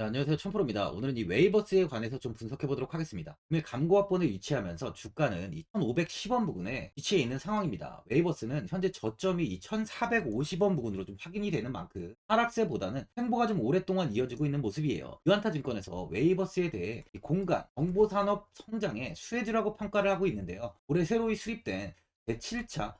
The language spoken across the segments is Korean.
네, 안녕하세요. 천프로입니다. 오늘은 이 웨이버스에 관해서 좀 분석해 보도록 하겠습니다. 오늘 감고합본에 위치하면서 주가는 이 1510원 부근에 위치해 있는 상황입니다. 웨이버스는 현재 저점이 이 1450원 부근으로 좀 확인이 되는 만큼 하락세보다는 횡보가 좀 오랫동안 이어지고 있는 모습이에요. 유한타증권에서 웨이버스에 대해 이 공간, 정보산업 성장의 수혜주라고 평가를 하고 있는데요. 올해 새로이 수립된 제7차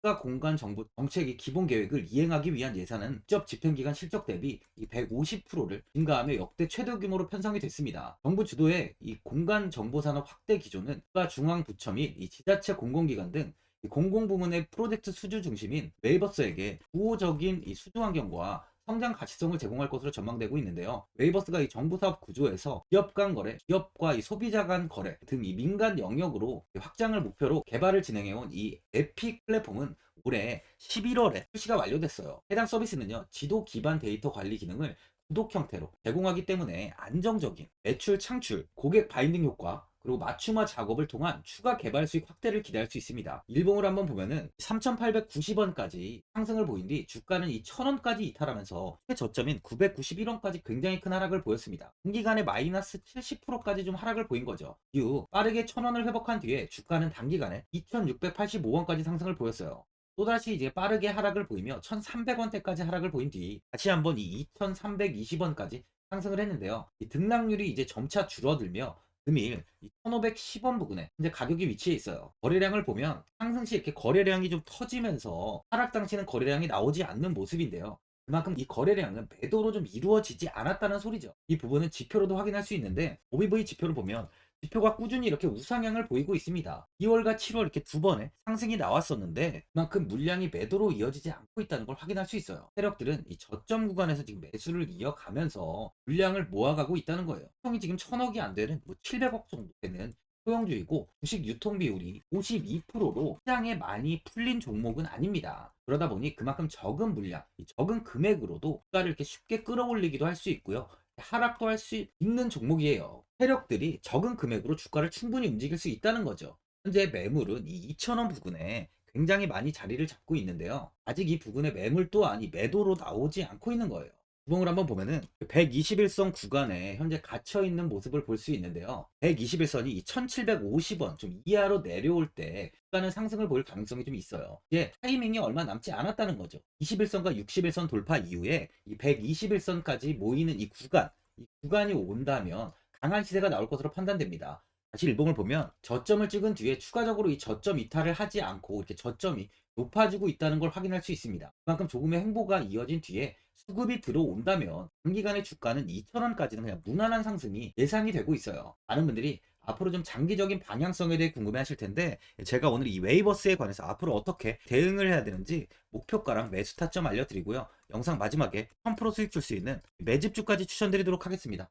국가 공간 정보 정책의 기본 계획을 이행하기 위한 예산은 직접 집행기간 실적 대비 이 150%를 증가하며 역대 최대 규모로 편성이 됐습니다. 정부 주도의 이 공간 정보 산업 확대 기조는 국가 중앙 부처 및 이 지자체 공공기관 등이 공공부문의 프로젝트 수주 중심인 웨이버스에게 우호적인 이 수주 환경과 성장 가치성을 제공할 것으로 전망되고 있는데요. 웨이버스가 이 정부 사업 구조에서 기업 간 거래, 기업과 이 소비자 간 거래 등 이 민간 영역으로 확장을 목표로 개발을 진행해온 이 에픽 플랫폼은 올해 11월에 출시가 완료됐어요. 해당 서비스는요, 지도 기반 데이터 관리 기능을 구독 형태로 제공하기 때문에 안정적인 매출 창출, 고객 바인딩 효과, 그리고 맞춤화 작업을 통한 추가 개발 수익 확대를 기대할 수 있습니다. 일봉을 한번 보면은 3,890원까지 상승을 보인 뒤 주가는 이 1,000원까지 이탈하면서 최저점인 991원까지 굉장히 큰 하락을 보였습니다. 단기간에 마이너스 70%까지 좀 하락을 보인 거죠. 이후 빠르게 1,000원을 회복한 뒤에 주가는 단기간에 2,685원까지 상승을 보였어요. 또다시 이제 빠르게 하락을 보이며 1,300원대까지 하락을 보인 뒤 다시 한번 이 2,320원까지 상승을 했는데요. 이 등락률이 이제 점차 줄어들며 금일 1510원 부근에 이제 가격이 위치해 있어요. 거래량을 보면 상승 시 이렇게 거래량이 좀 터지면서 하락 당시는 거래량이 나오지 않는 모습인데요. 그만큼 이 거래량은 매도로 좀 이루어지지 않았다는 소리죠. 이 부분은 지표로도 확인할 수 있는데 OBV 지표를 보면 지표가 꾸준히 이렇게 우상향을 보이고 있습니다. 2월과 7월 이렇게 두 번의 상승이 나왔었는데 그만큼 물량이 매도로 이어지지 않고 있다는 걸 확인할 수 있어요. 세력들은 이 저점 구간에서 지금 매수를 이어가면서 물량을 모아가고 있다는 거예요. 형이 지금 천억이 안 되는 뭐 700억 정도 되는 소형주이고 주식 유통 비율이 52%로 시장에 많이 풀린 종목은 아닙니다. 그러다 보니 그만큼 적은 물량, 이 적은 금액으로도 주가를 이렇게 쉽게 끌어올리기도 할 수 있고요. 하락도 할 수 있는 종목이에요. 세력들이 적은 금액으로 주가를 충분히 움직일 수 있다는 거죠. 현재 매물은 이 2,000원 부근에 굉장히 많이 자리를 잡고 있는데요. 아직 이 부근에 매물 또한 이 매도로 나오지 않고 있는 거예요. 구멍을 한번 보면은 121선 구간에 현재 갇혀 있는 모습을 볼 수 있는데요. 121선이 1750원 좀 이하로 내려올 때 주가는 상승을 보일 가능성이 좀 있어요. 이제 타이밍이 얼마 남지 않았다는 거죠. 21선과 61선 돌파 이후에 이 121선까지 모이는 이 구간, 이 구간이 온다면 강한 시세가 나올 것으로 판단됩니다. 다시 일봉을 보면 저점을 찍은 뒤에 추가적으로 이 저점 이탈을 하지 않고 이렇게 저점이 높아지고 있다는 걸 확인할 수 있습니다. 그만큼 조금의 행보가 이어진 뒤에 수급이 들어온다면 단기간의 주가는 2,000원까지는 그냥 무난한 상승이 예상이 되고 있어요. 많은 분들이 앞으로 좀 장기적인 방향성에 대해 궁금해 하실 텐데 제가 오늘 이 웨이버스에 관해서 앞으로 어떻게 대응을 해야 되는지 목표가랑 매수 타점 알려드리고요. 영상 마지막에 1000% 수익 줄 수 있는 매집주까지 추천드리도록 하겠습니다.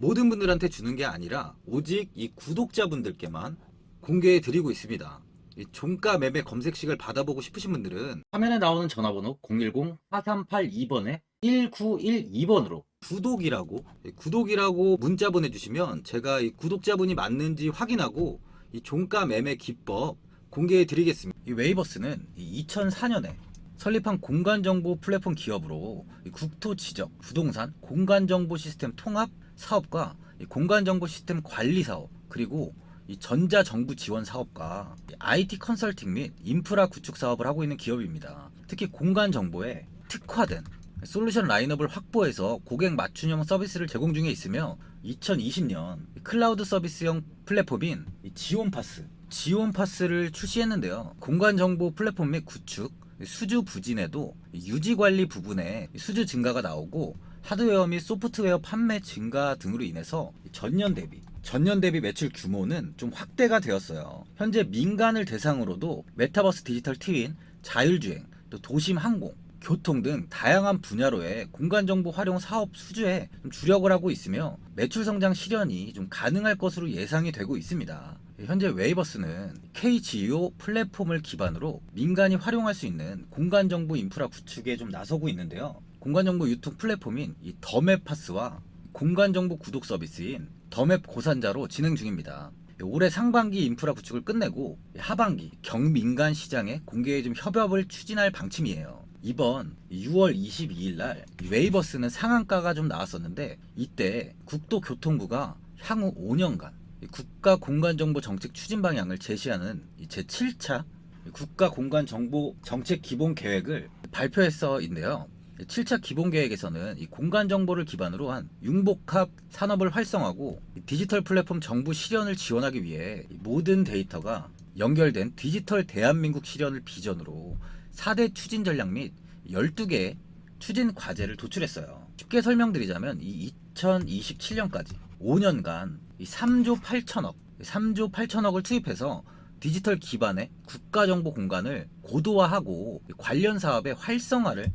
모든 분들한테 주는 게 아니라 오직 이 구독자분들께만 공개해 드리고 있습니다. 이 종가 매매 검색식을 받아보고 싶으신 분들은 화면에 나오는 전화번호 010-4382번에 1912번으로 구독이라고 이 구독이라고 문자 보내주시면 제가 이 구독자분이 맞는지 확인하고 이 종가 매매 기법 공개해 드리겠습니다. 이 웨이버스는 2004년에 설립한 공간정보 플랫폼 기업으로 이 국토 지적, 부동산, 공간정보 시스템 통합 사업과 이 공간정보 시스템 관리 사업 그리고 이 전자정부 지원 사업과 이 IT 컨설팅 및 인프라 구축 사업을 하고 있는 기업입니다. 특히 공간 정보에 특화된 솔루션 라인업을 확보해서 고객 맞춤형 서비스를 제공 중에 있으며 2020년 클라우드 서비스형 플랫폼인 이 지온파스 지온파스를 출시했는데요. 공간 정보 플랫폼 및 구축, 수주 부진에도 유지 관리 부분에 수주 증가가 나오고 하드웨어 및 소프트웨어 판매 증가 등으로 인해서 전년 대비 전년 대비 매출 규모는 좀 확대가 되었어요. 현재 민간을 대상으로도 메타버스 디지털 트윈, 자율주행, 또 도심 항공, 교통 등 다양한 분야로의 공간 정보 활용 사업 수주에 좀 주력을 하고 있으며 매출 성장 실현이 좀 가능할 것으로 예상이 되고 있습니다. 현재 웨이버스는 KGO 플랫폼을 기반으로 민간이 활용할 수 있는 공간 정보 인프라 구축에 좀 나서고 있는데요. 공간 정보 유통 플랫폼인 이 더맵파스와 공간 정보 구독 서비스인 더맵 고산자로 진행 중입니다. 올해 상반기 인프라 구축을 끝내고 하반기 경민간 시장에 공개에 좀 협업을 추진할 방침이에요. 이번 6월 22일 날 웨이버 스는 상한가가 좀 나왔었는데 이때 국토교통부가 향후 5년간 국가 공간정보 정책 추진 방향을 제시하는 제7차 국가 공간정보 정책 기본 계획을 발표했어인데요. 7차 기본 계획에서는 이 공간 정보를 기반으로 한 융복합 산업을 활성화하고 이 디지털 플랫폼 정부 실현을 지원하기 위해 이 모든 데이터가 연결된 디지털 대한민국 실현을 비전으로 4대 추진 전략 및 12개의 추진 과제를 도출했어요. 쉽게 설명드리자면 이 2027년까지 5년간 이 3조 8천억, 3조 8천억을 투입해서 디지털 기반의 국가정보 공간을 고도화하고 관련 사업의 활성화를 이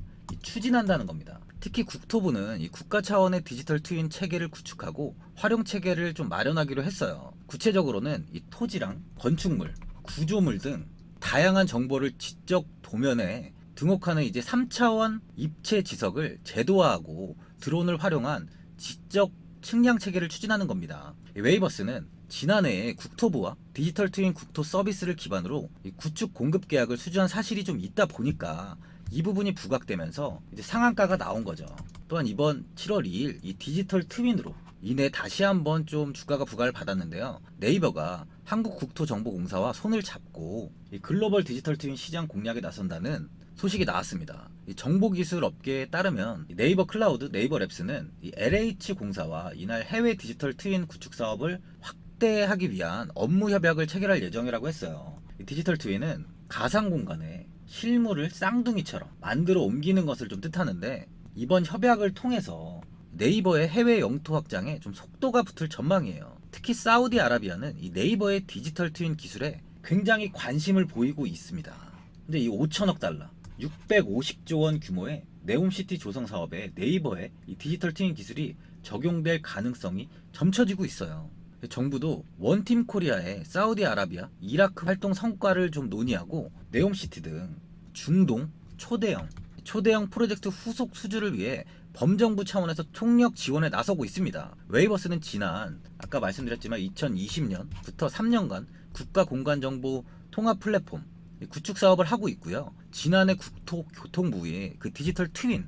추진한다는 겁니다. 특히 국토부는 이 국가 차원의 디지털 트윈 체계를 구축하고 활용 체계를 좀 마련하기로 했어요. 구체적으로는 이 토지랑 건축물, 구조물 등 다양한 정보를 지적 도면에 등록하는 이제 3차원 입체 지석을 제도화하고 드론을 활용한 지적 측량 체계를 추진하는 겁니다. 이 웨이버스는 지난해에 국토부와 디지털 트윈 국토 서비스를 기반으로 이 구축 공급 계약을 수주한 사실이 좀 있다 보니까 이 부분이 부각되면서 이제 상한가가 나온 거죠. 또한 이번 7월 2일 이 디지털 트윈으로 이내 다시 한번 좀 주가가 부각을 받았는데요. 네이버가 한국국토정보공사와 손을 잡고 이 글로벌 디지털 트윈 시장 공략에 나선다는 소식이 나왔습니다. 이 정보기술 업계에 따르면 이 네이버 클라우드, 네이버 랩스는 이 LH 공사와 이날 해외 디지털 트윈 구축 사업을 확대하기 위한 업무 협약을 체결할 예정이라고 했어요. 이 디지털 트윈은 가상 공간에 실물을 쌍둥이처럼 만들어 옮기는 것을 좀 뜻하는데 이번 협약을 통해서 네이버의 해외 영토 확장에 좀 속도가 붙을 전망이에요. 특히 사우디아라비아는 이 네이버의 디지털 트윈 기술에 굉장히 관심을 보이고 있습니다. 근데 이 5천억 달러, 650조 원 규모의 네옴시티 조성 사업에 네이버의 이 디지털 트윈 기술이 적용될 가능성이 점쳐지고 있어요. 정부도 원팀 코리아의 사우디아라비아, 이라크 활동 성과를 좀 논의하고 네옴시티 등 중동 초대형 초대형 프로젝트 후속 수주를 위해 범정부 차원에서 총력 지원에 나서고 있습니다. 웨이버스는 지난 아까 말씀드렸지만 2020년부터 3년간 국가 공간 정보 통합 플랫폼 구축 사업을 하고 있고요. 지난해 국토교통부의 그 디지털 트윈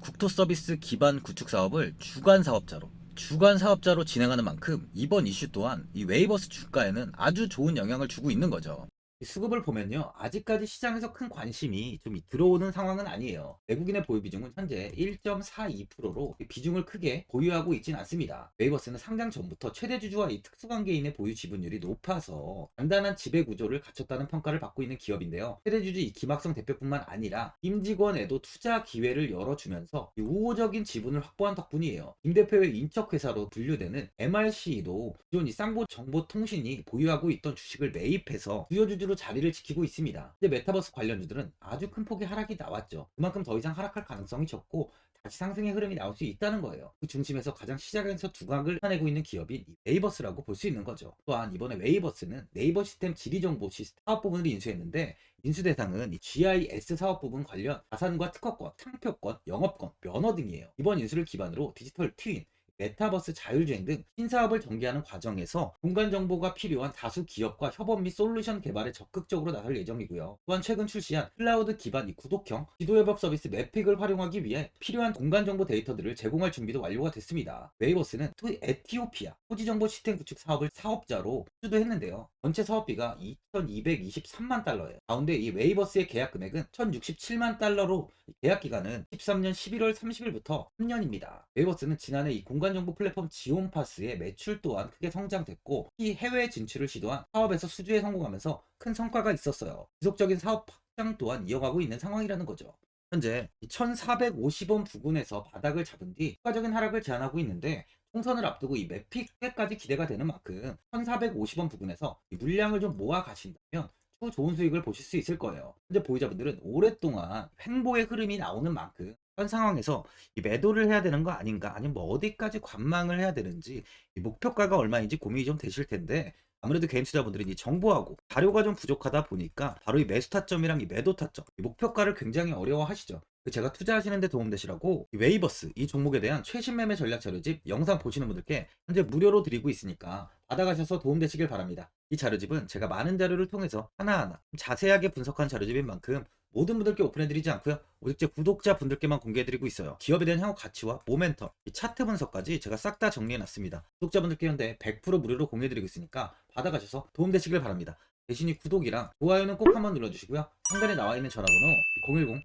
국토 서비스 기반 구축 사업을 주간 사업자로 주간 사업자로 진행하는 만큼 이번 이슈 또한 이 웨이버스 주가에는 아주 좋은 영향을 주고 있는 거죠. 이 수급을 보면요. 아직까지 시장에서 큰 관심이 좀 들어오는 상황은 아니에요. 외국인의 보유 비중은 현재 1.42%로 비중을 크게 보유하고 있진 않습니다. 웨이버스는 상장 전부터 최대 주주와 이 특수관계인의 보유 지분율이 높아서 단단한 지배 구조를 갖췄다는 평가를 받고 있는 기업인데요. 최대 주주 이 김학성 대표뿐만 아니라 임직원에도 투자 기회를 열어주면서 이 우호적인 지분을 확보한 덕분이에요. 김 대표의 인척 회사로 분류되는 MRC도 기존 이 쌍보 정보통신이 보유하고 있던 주식을 매입해서 주요 주주 로 자리를 지키고 있습니다. 근데 메타버스 관련주들은 아주 큰 폭의 하락이 나왔죠. 그만큼 더 이상 하락할 가능성이 적고 다시 상승의 흐름이 나올 수 있다는 거예요. 그 중심에서 가장 시장에서 두각을 나내고 있는 기업인 이 웨이버스라고 볼 수 있는 거죠. 또한 이번에 웨이버스는 네이버 시스템 지리정보 시스템 사업 부분을 인수했는데 인수 대상은 이 GIS 사업 부분 관련 자산과 특허권, 창표권, 영업권, 면허 등이에요. 이번 인수를 기반으로 디지털 트윈, 메타버스 자율주행 등 신사업을 전개하는 과정에서 공간 정보가 필요한 다수 기업과 협업 및 솔루션 개발에 적극적으로 나설 예정이고요. 또한 최근 출시한 클라우드 기반 이 구독형 지도협업 서비스 맵픽을 활용하기 위해 필요한 공간 정보 데이터들을 제공할 준비도 완료가 됐습니다. 웨이버스는 또 에티오피아 토지 정보 시스템 구축 사업을 사업자로 수주했는데요. 전체 사업비가 2,223만 달러예요. 가운데 이 웨이버스의 계약 금액은 1,067만 달러로 계약 기간은 13년 11월 30일부터 3년입니다. 웨이버스는 지난해 이 공간 정보 플랫폼 지온파스의 매출 또한 크게 성장됐고 이 해외 진출을 시도한 사업에서 수주에 성공하면서 큰 성과가 있었어요. 지속적인 사업 확장 또한 이어가고 있는 상황이라는 거죠. 현재 1,450원 부근에서 바닥을 잡은 뒤 추가적인 하락을 제한하고 있는데 총선을 앞두고 이 매픽까지 기대가 되는 만큼 1,450원 부근에서 이 물량을 좀 모아 가신다면 추후 좋은 수익을 보실 수 있을 거예요. 현재 보유자분들은 오랫동안 횡보의 흐름이 나오는 만큼 현 상황에서 이 매도를 해야 되는 거 아닌가 아니면 뭐 어디까지 관망을 해야 되는지 이 목표가가 얼마인지 고민이 좀 되실 텐데 아무래도 개인 투자분들은 이 정보하고 자료가 좀 부족하다 보니까 바로 이 매수 타점이랑 이 매도 타점, 이 목표가를 굉장히 어려워하시죠. 그 제가 투자하시는 데 도움되시라고 이 웨이버스 이 종목에 대한 최신 매매 전략 자료집 영상 보시는 분들께 현재 무료로 드리고 있으니까 받아가셔서 도움되시길 바랍니다. 이 자료집은 제가 많은 자료를 통해서 하나하나 자세하게 분석한 자료집인 만큼 모든 분들께 오픈해드리지 않고요. 오직 제 구독자 분들께만 공개해드리고 있어요. 기업에 대한 향후 가치와 모멘텀, 이 차트 분석까지 제가 싹 다 정리해놨습니다. 구독자분들께 현재 100% 무료로 공개해드리고 있으니까 받아가셔서 도움되시길 바랍니다. 대신 이 구독이랑 좋아요는 꼭 한번 눌러주시고요. 상단에 나와 있는 전화번호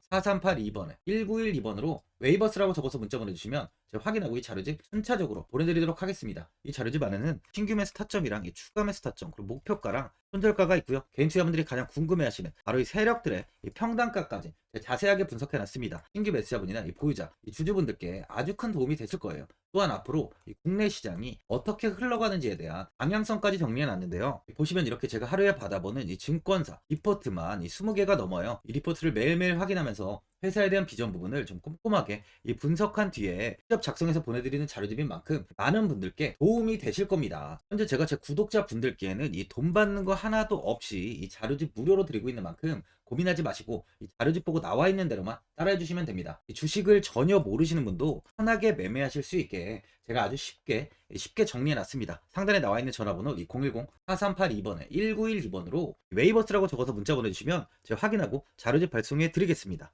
010-4382번에 1912번으로 웨이버스라고 적어서 문자 보내주시면 제가 확인하고 이 자료집 순차적으로 보내드리도록 하겠습니다. 이 자료집 안에는 신규 매수 타점이랑 이 추가 매수 타점 그리고 목표가랑 손절가가 있고요. 개인 투자분들이 가장 궁금해하시는 바로 이 세력들의 이 평단가까지 자세하게 분석해놨습니다. 신규 매수자분이나 이 보유자, 이 주주분들께 아주 큰 도움이 되실 거예요. 또한 앞으로 이 국내 시장이 어떻게 흘러가는지에 대한 방향성까지 정리해놨는데요. 보시면 이렇게 제가 하루에 받아보는 이 증권사 리포트만 이 20개가 넘어요. 이 리포트를 매일매일 확인하면서 회사에 대한 비전 부분을 좀 꼼꼼하게 이 분석한 뒤에 직접 작성해서 보내드리는 자료집인 만큼 많은 분들께 도움이 되실 겁니다. 현재 제가 제 구독자 분들께는 이 돈 받는 거 하나도 없이 이 자료집 무료로 드리고 있는 만큼 고민하지 마시고 이 자료집 보고 나와 있는 대로만 따라해 주시면 됩니다. 이 주식을 전혀 모르시는 분도 편하게 매매하실 수 있게 제가 아주 쉽게 쉽게 정리해 놨습니다. 상단에 나와 있는 전화번호 010-4382번에 1912번으로 웨이버스라고 적어서 문자 보내주시면 제가 확인하고 자료집 발송해 드리겠습니다.